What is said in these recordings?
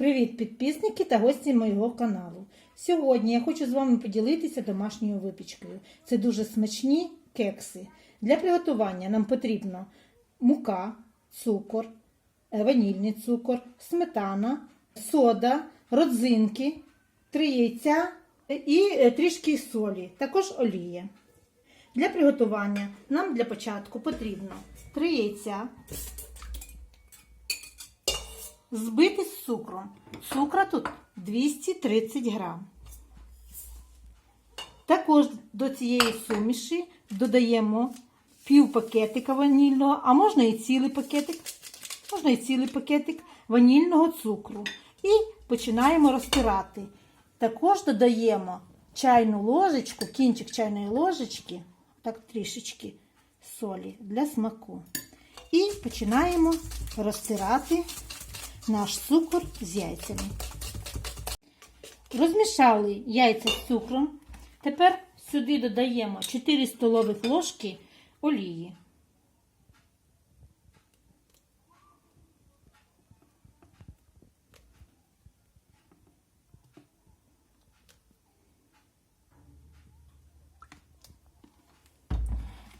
Привіт, підписники та гості моєго каналу. Сьогодні я хочу з вами поділитися домашньою випічкою. Це дуже смачні кекси. Для приготування нам потрібно мука, цукор, е, ванільний цукор, сметана, сода, родзинки, три яйця і е, трішки солі, також олія. Для приготування нам для початку потрібно три яйця, збити з цукром. Цукра тут 230 грам. Також до цієї суміші додаємо пів пакетика ванільного, а можна і цілий пакетик, можна і цілий пакетик ванільного цукру. І починаємо розтирати. Також додаємо чайну ложечку, кінчик чайної ложечки, так трішечки солі для смаку. І починаємо розтирати наш цукор з яйцями. Розмішали яйця з цукром. Тепер сюди додаємо 4 столових ложки олії.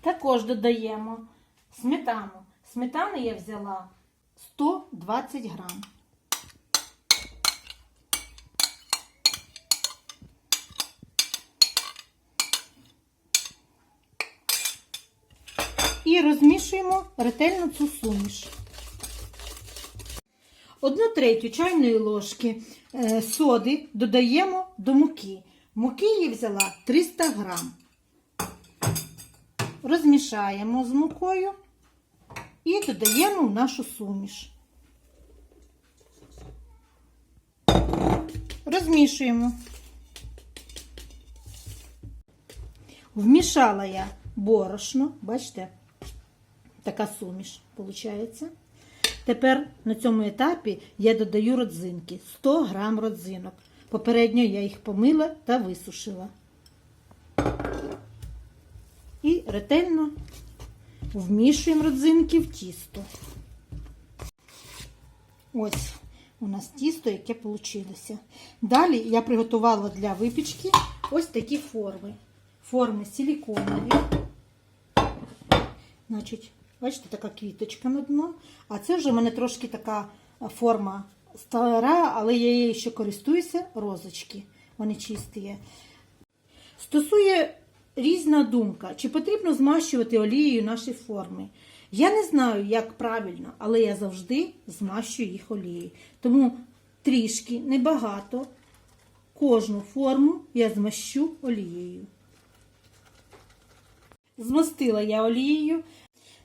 Також додаємо сметану. Сметани я взяла 120 грам. І розмішуємо ретельно цю суміш. Одну третю чайної ложки е, соди додаємо до муки. Муки я взяла 300 грам. Розмішаємо з мукою і додаємо нашу суміш. Розмішуємо. Вмішала я борошно, бачите, така суміш виходить. Тепер на цьому етапі я додаю родзинки 100 грам родзинок. Попередньо я їх помила та висушила. І ретельно вмішуємо родзинки в тісто. Ось у нас тісто, яке вийшло. Далі я приготувала для випічки ось такі форми. Форми силіконові. Значить, бачите, така квіточка на дно. А це вже в мене трошки така форма стара, але я її ще користуюся, розочки. Вони чисті є. Стосує різна думка, чи потрібно змащувати олією наші форми. Я не знаю, як правильно, але я завжди змащую їх олією. Тому трішки, небагато, кожну форму я змащу олією. Змастила я олією.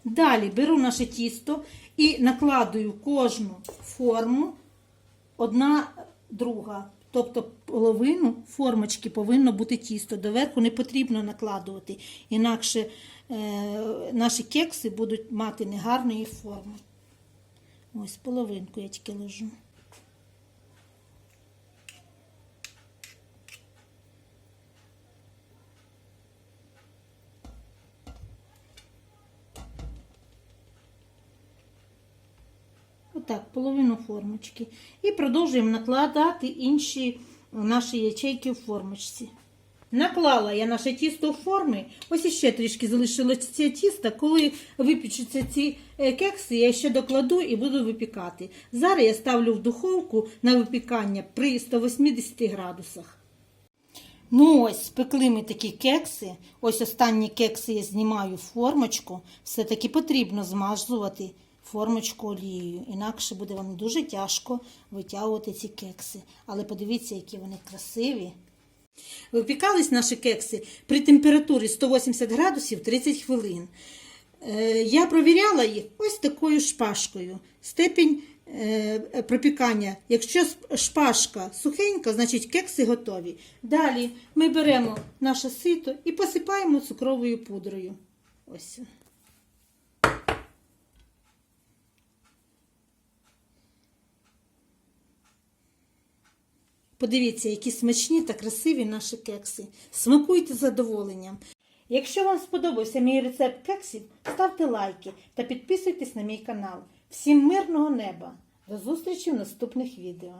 Далі беру наше тісто і накладую кожну форму одна друга. Тобто половину формочки повинно бути тісто. Доверху не потрібно накладувати, інакше е, наші кекси будуть мати негарної форми. Ось половинку я тільки ложу. Отак, половину формочки. І продовжуємо накладати інші наші ячейки в формочці. Наклала я наше тісто в форми. Ось іще трішки залишилося тісто. Коли випічуться ці е, кекси, я ще докладу і буду випікати. Зараз я ставлю в духовку на випікання при 180 градусах. Ну ось, спекли ми такі кекси. Ось останні кекси я знімаю в формочку. Все-таки потрібно змазувати формочку олією. Інакше буде вам дуже тяжко витягувати ці кекси. Але подивіться, які вони красиві. Випікались наші кекси при температурі 180 градусів 30 хвилин. Е, Я провіряла їх ось такою шпажкою. Степінь е, пропікання. Якщо шпажка сухенька, значить кекси готові. Далі ми беремо наше сито і посипаємо цукровою пудрою. Ось. Подивіться, які смачні та красиві наші кекси. Смакуйте з задоволенням. Якщо вам сподобався мій рецепт кексів, ставте лайки та підписуйтесь на мій канал. Всім мирного неба! До зустрічі в наступних відео!